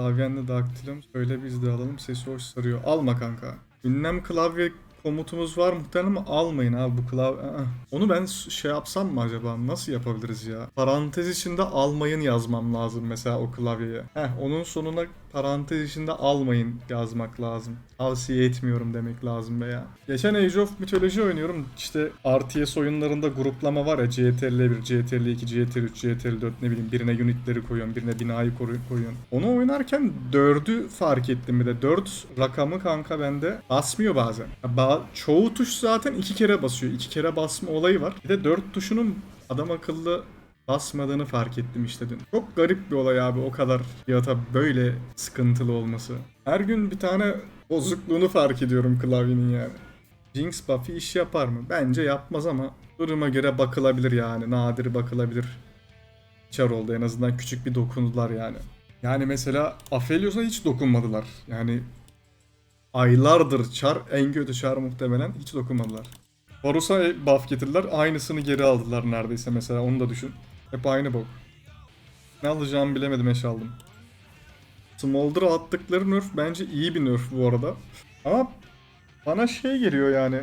Klavyenle daktilum söyle biz de alalım sesi hoş sarıyor. Alma kanka. Ünlem klavye komutumuz var muhtemelen ama almayın abi bu klavye. Onu ben şey yapsam mı acaba? Nasıl yapabiliriz ya? Parantez içinde almayın yazmam lazım mesela o klavyeye. Heh onun sonuna parantez içinde almayın yazmak lazım. Tavsiye etmiyorum demek lazım veya. Geçen Age of Mythology oynuyorum. İşte RTS oyunlarında gruplama var ya CTRL 1, CTRL 2, CTRL 3, CTRL 4 ne bileyim birine unitleri koyuyorsun, birine binayı koyuyorsun. Onu oynarken 4'ü fark ettim bir de. 4 rakamı kanka bende basmıyor bazen. Ba- çoğu tuş zaten iki kere basıyor. iki kere basma olayı var. Bir de 4 tuşunun adam akıllı basmadığını fark ettim işte dün. Çok garip bir olay abi o kadar fiyata böyle sıkıntılı olması. Her gün bir tane bozukluğunu fark ediyorum klavyenin yani. Jinx buff'ı iş yapar mı? Bence yapmaz ama duruma göre bakılabilir yani. Nadir bakılabilir. Çar oldu en azından küçük bir dokundular yani. Yani mesela Aphelios'a hiç dokunmadılar. Yani aylardır çar en kötü çar muhtemelen hiç dokunmadılar. Varus'a buff getirdiler. Aynısını geri aldılar neredeyse mesela onu da düşün. Hep aynı bok. Ne alacağımı bilemedim eş aldım. Smolder'a attıkları nerf bence iyi bir nerf bu arada. Ama bana şey geliyor yani.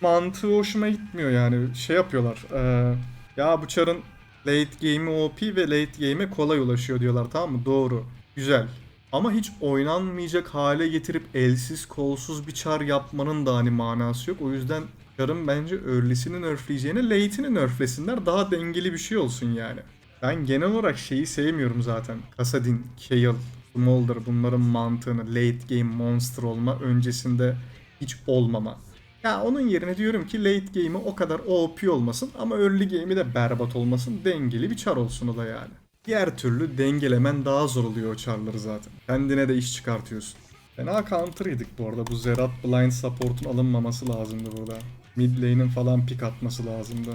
Mantığı hoşuma gitmiyor yani. Şey yapıyorlar. eee, ya bu çarın late game'i OP ve late game'e kolay ulaşıyor diyorlar tamam mı? Doğru. Güzel. Ama hiç oynanmayacak hale getirip elsiz kolsuz bir çar yapmanın da hani manası yok. O yüzden çarın bence early'sini nerfleyeceğine late'ini nerflesinler. Daha dengeli bir şey olsun yani. Ben genel olarak şeyi sevmiyorum zaten. Kasadin, Kayle, Smolder bunların mantığını late game monster olma öncesinde hiç olmama. Ya onun yerine diyorum ki late game'i o kadar OP olmasın ama early game'i de berbat olmasın. Dengeli bir çar olsun o da yani. Diğer türlü dengelemen daha zor oluyor o çarları zaten. Kendine de iş çıkartıyorsun. Fena counter yedik bu arada. Bu Zerat Blind Support'un alınmaması lazımdı burada. Mid lane'in falan pick atması lazımdı.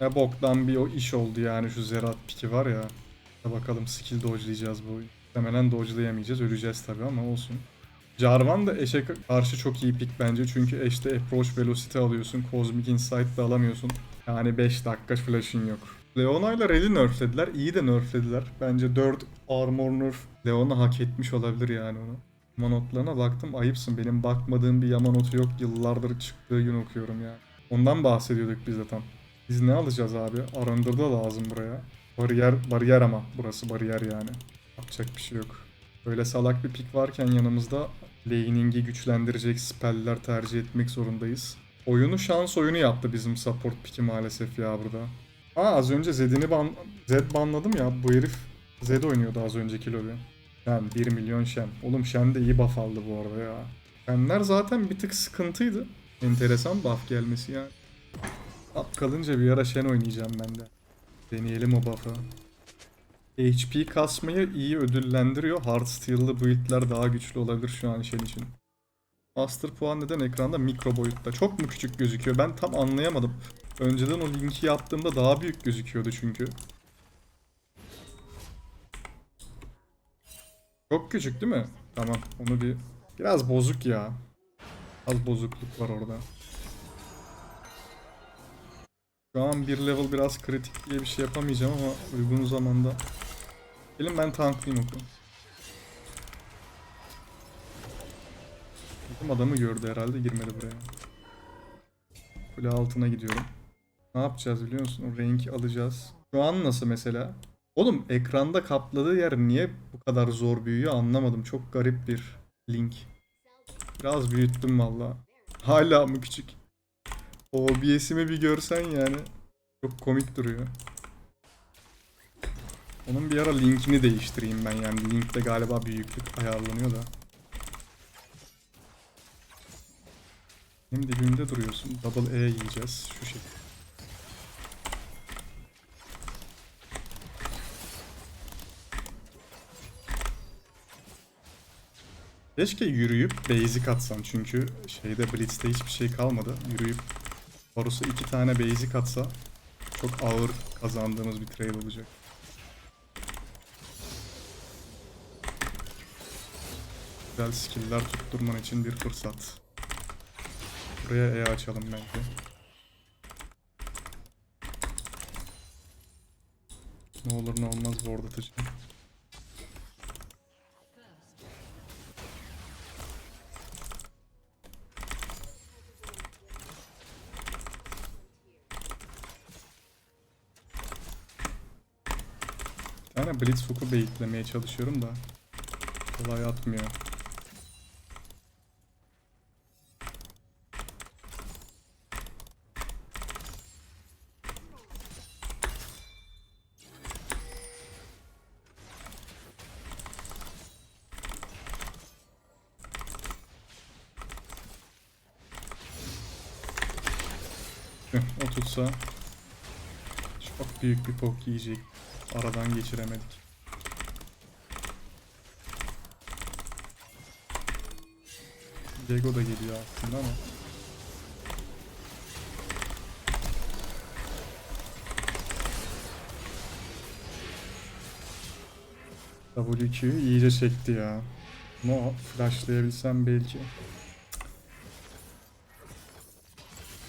Ne boktan bir o iş oldu yani şu Zerat piki var ya. Ya Bakalım skill dodge'layacağız bu oyun. Muhtemelen dodge'layamayacağız. Öleceğiz tabii ama olsun. Jarvan da Eş'e karşı çok iyi pick bence. Çünkü Eş'te approach velocity alıyorsun. Cosmic Insight da alamıyorsun. Yani 5 dakika flash'ın yok. Leona ile Red'i nerflediler. İyi de nerflediler. Bence 4 armor nerf Leona hak etmiş olabilir yani onu. Yamanotlarına baktım ayıpsın. Benim bakmadığım bir Yamanotu yok. Yıllardır çıktığı gün okuyorum ya. Ondan bahsediyorduk biz de tam. Biz ne alacağız abi? Arındır'da da lazım buraya. Bariyer, bariyer ama. Burası bariyer yani. Yapacak bir şey yok. Böyle salak bir pik varken yanımızda laning'i güçlendirecek spell'ler tercih etmek zorundayız. Oyunu şans oyunu yaptı bizim support piki maalesef ya burada. Aa az önce Zed'ini ban... Zed banladım ya. Bu herif Zed oynuyordu az önceki lobi. Ben 1 milyon Shen. Oğlum Shen de iyi buff aldı bu arada ya. Shen'ler zaten bir tık sıkıntıydı. Enteresan buff gelmesi yani. Up kalınca bir ara Shen oynayacağım ben de. Deneyelim o buff'ı. HP kasmayı iyi ödüllendiriyor. Hardsteel'lı build'ler daha güçlü olabilir şu an Shen için. Master puan neden ekranda mikro boyutta? Çok mu küçük gözüküyor? Ben tam anlayamadım. Önceden o linki yaptığımda daha büyük gözüküyordu çünkü. Çok küçük değil mi? Tamam onu bir... Biraz bozuk ya. Az bozukluk var orada. Şu an bir level biraz kritik diye bir şey yapamayacağım ama uygun zamanda. Gelin ben tanklayayım oku. Bizim adamı gördü herhalde girmedi buraya. Kule altına gidiyorum. Ne yapacağız biliyor musun? Renk alacağız. Şu an nasıl mesela? Oğlum ekranda kapladığı yer niye bu kadar zor büyüyor anlamadım. Çok garip bir link. Biraz büyüttüm valla. Hala mı küçük? OBS'imi bir görsen yani. Çok komik duruyor. Onun bir ara linkini değiştireyim ben yani. Linkte galiba büyüklük ayarlanıyor da. Hem dibimde duruyorsun. Double E yiyeceğiz. Şu şekilde. Keşke yürüyüp basic atsan çünkü şeyde Blitz'te hiçbir şey kalmadı. Yürüyüp Varus'a iki tane basic atsa çok ağır kazandığımız bir trade olacak. Güzel skill'ler tutturman için bir fırsat. Buraya E açalım bence. Ne olur ne olmaz ward atacağım. Tane Blitz hook'u baitlemeye çalışıyorum da. Kolay atmıyor. O tutsa çok büyük bir pok yiyecek. Aradan geçiremedik. Diego da geliyor aslında ama. WQ'yu iyice çekti ya. Ama flashlayabilsem belki.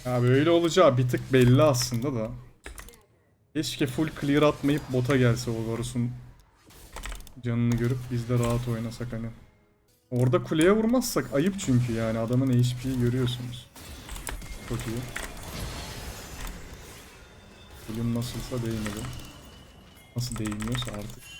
Ya böyle olacağı bir tık belli aslında da. Keşke full clear atmayıp bota gelse o Varus'un canını görüp biz de rahat oynasak hani. Orada kuleye vurmazsak ayıp çünkü yani adamın HP'yi görüyorsunuz. Çok iyi. Bugün nasılsa değmedi. Nasıl değmiyorsa artık.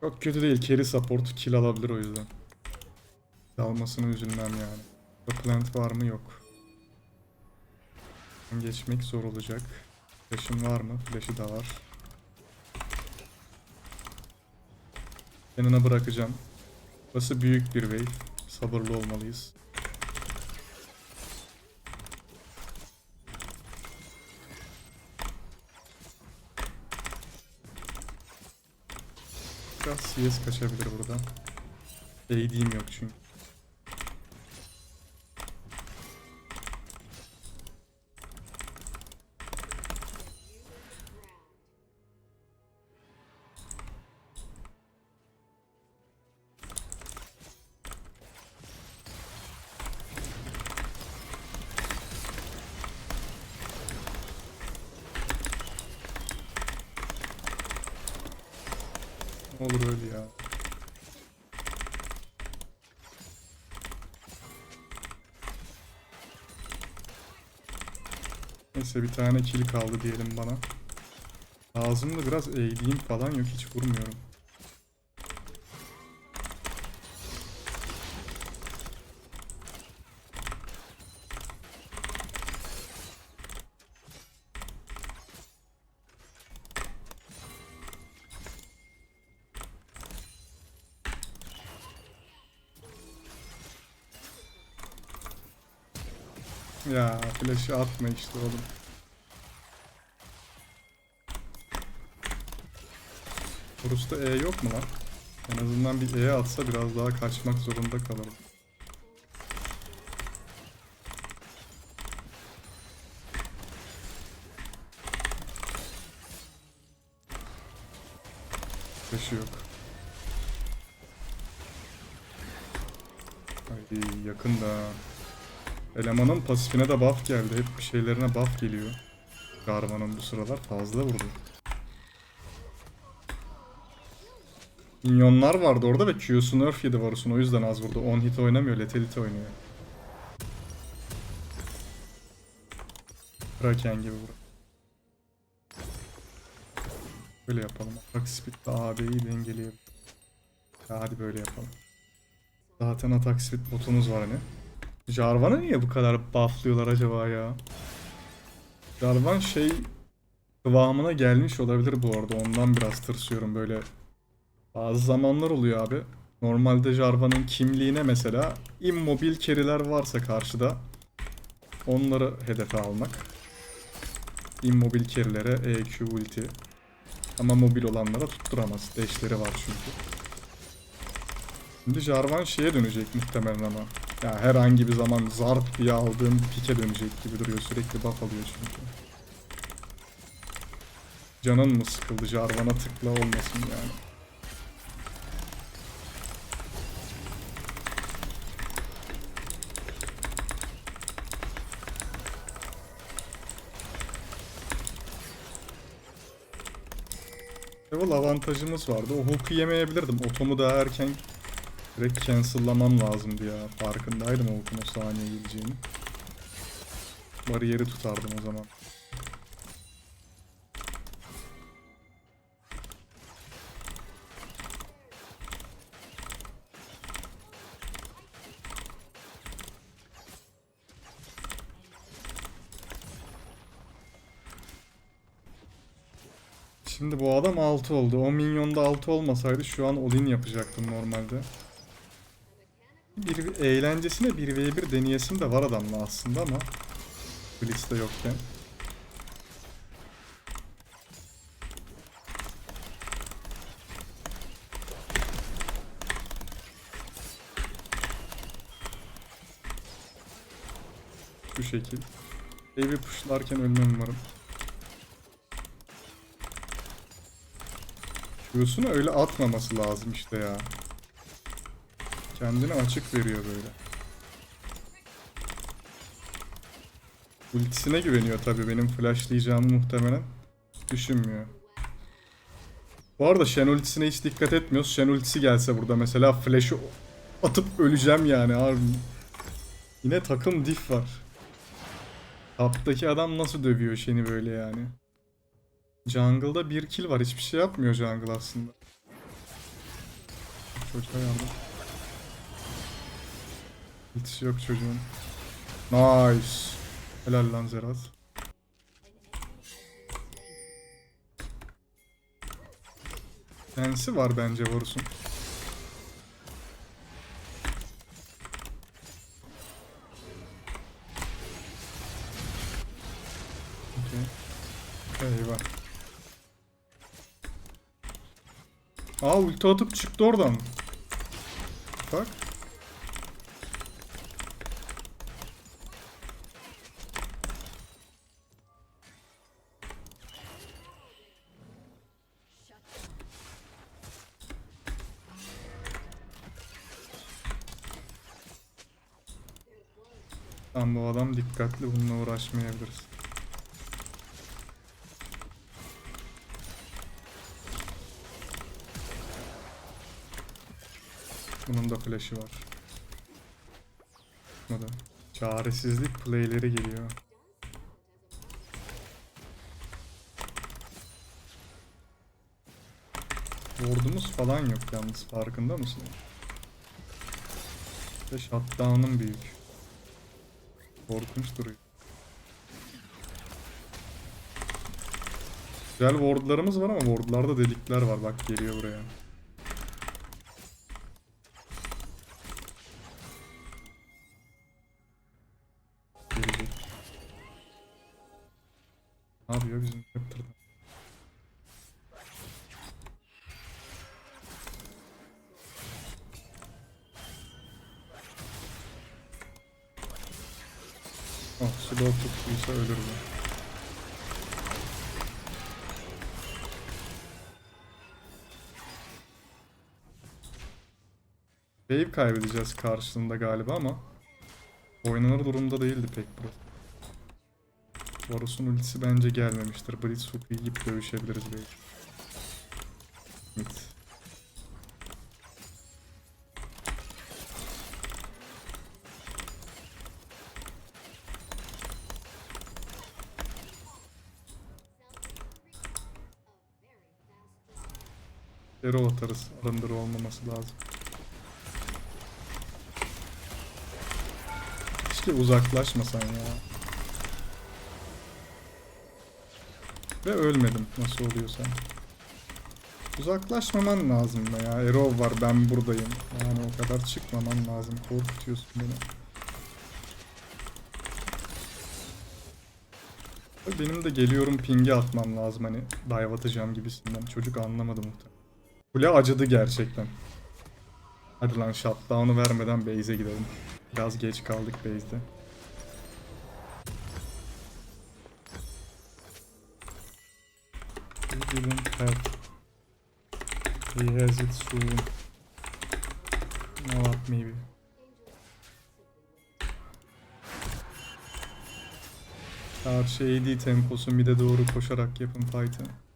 Çok kötü değil. Carry support kill alabilir o yüzden. Dalmasına üzülmem yani. Plant var mı? Yok. Geçmek zor olacak. Flash'ın var mı? Flash'ı da var. Yanına bırakacağım. Burası büyük bir wave. Sabırlı olmalıyız. Biraz CS kaçabilir burada. AD'm yok çünkü. Olur öyle ya. Neyse bir tane kill kaldı diyelim bana. Ağzımda biraz eğdiğim falan yok hiç vurmuyorum. Ya flash'ı atma işte oğlum. Horus'ta E yok mu lan? En azından bir E atsa biraz daha kaçmak zorunda kalırım. Flash'ı yok. Ay yakın da. Elemanın pasifine de buff geldi. Hep bir şeylerine buff geliyor. Garvan'ın bu sıralar fazla vurdu. Minyonlar vardı orada ve Q'su nerf yedi Varus'un o yüzden az vurdu. 10 hit oynamıyor, Lethality oynuyor. Kraken gibi vur. Böyle yapalım. Attack Speed'de AB'yi dengeleyelim. Hadi böyle yapalım. Zaten Attack Speed botumuz var hani. Jarvan'ı niye bu kadar bufflıyorlar acaba ya? Jarvan şey kıvamına gelmiş olabilir bu arada. Ondan biraz tırsıyorum böyle. Bazı zamanlar oluyor abi. Normalde Jarvan'ın kimliğine mesela immobil carry'ler varsa karşıda onları hedefe almak. Immobil carry'lere EQ ulti. Ama mobil olanlara tutturamaz. Dash'leri var çünkü. Şimdi Jarvan şeye dönecek muhtemelen ama. Ya herhangi bir zaman zarp diye aldığım pike dönecek gibi duruyor. Sürekli buff alıyor çünkü. Canın mı sıkıldı Jarvan'a tıkla olmasın yani. Level avantajımız vardı. O hook'u yemeyebilirdim. Otomu daha erken Direkt cancel'lamam lazımdı ya. Farkındaydım Hulk'un o saniye geleceğini. Bariyeri tutardım o zaman. Şimdi bu adam 6 oldu. O minyonda 6 olmasaydı şu an all-in yapacaktım normalde. Bir eğlencesine 1v1 deneyesim de var adamla aslında ama Blitz de yokken. Şu şekil. Baby pushlarken ölmem umarım. Q'sunu öyle atmaması lazım işte ya. Kendini açık veriyor böyle. Ultisine güveniyor tabii benim flashlayacağımı muhtemelen. Düşünmüyor. Bu arada Shen ultisine hiç dikkat etmiyoruz. Shen ultisi gelse burada mesela flash'ı atıp öleceğim yani abi. Yine takım diff var. Taptaki adam nasıl dövüyor Shen'i böyle yani. Jungle'da bir kill var. Hiçbir şey yapmıyor Jungle aslında. Çocuğa yardım. Hiç yok çocuğun. Nice. Helal lan Zerat. Sensi var bence Varus'un. Okey. Eyvah. Aa ulti atıp çıktı oradan. Bak. Adam dikkatli bununla uğraşmayabiliriz. Bunun da flash'ı var. Bu da. Çaresizlik playleri geliyor. Ward'umuz falan yok yalnız farkında mısın? Ve shutdown'ım büyük. Korkunç duruyor. Güzel wardlarımız var ama wardlarda delikler var bak geliyor buraya. Gelecek. Ne yapıyor bizim Wave kaybedeceğiz karşılığında galiba ama oynanır durumda değildi pek burası. Varus'un ultisi bence gelmemiştir. Blitzhook'u yiyip dövüşebiliriz belki. Mid. Zero atarız. Arındır olmaması lazım. Keşke uzaklaşmasan ya. Ve ölmedim nasıl oluyorsa. Uzaklaşmaman lazım be ya. Arrow var ben buradayım. Yani o kadar çıkmaman lazım. Korkutuyorsun beni. Benim de geliyorum pingi atmam lazım hani dive atacağım gibisinden. Çocuk anlamadı muhtemelen. Kule acıdı gerçekten. Hadi lan shutdown'u vermeden base'e gidelim. Biraz geç kaldık base'de. He didn't have. He has it soon. No what maybe. Karşı AD temposu mid'e doğru koşarak yapın fight'ı.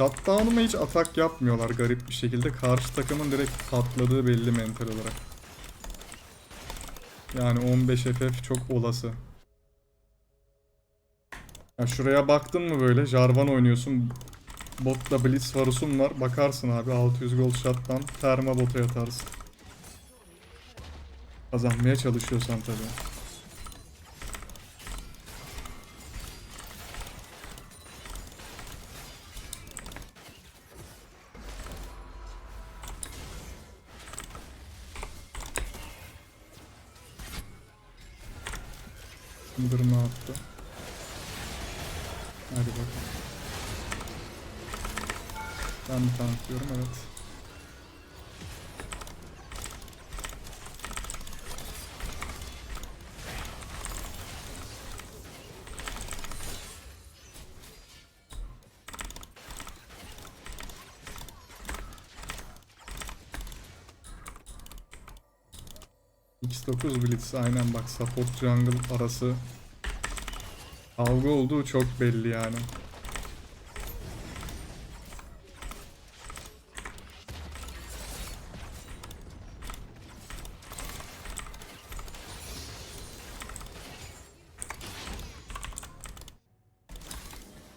Shutdown'uma hiç atak yapmıyorlar garip bir şekilde. Karşı takımın direkt patladığı belli mental olarak. Yani 15 FF çok olası. Ya şuraya baktın mı böyle Jarvan oynuyorsun. Botta Blitz Varus'un var. Bakarsın abi 600 gold shot'tan perma bota yatarsın. Kazanmaya çalışıyorsan tabii. Sındırma attı. Hadi bakalım. Ben mi tanklıyorum? Evet. X9 Blitz aynen bak support jungle arası kavga olduğu çok belli yani.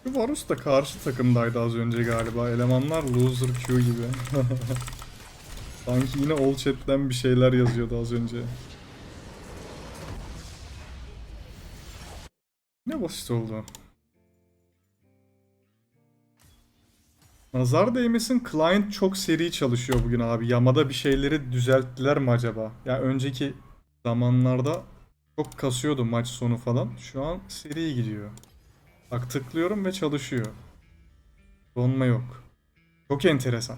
Şu Varus da karşı takımdaydı az önce galiba. Elemanlar loser Q gibi. Sanki yine all chat'ten bir şeyler yazıyordu az önce. Basit oldu. Nazar değmesin client çok seri çalışıyor bugün abi. Yamada bir şeyleri düzelttiler mi acaba? Ya önceki zamanlarda çok kasıyordu maç sonu falan. Şu an seri gidiyor. Bak tıklıyorum ve çalışıyor. Donma yok. Çok enteresan.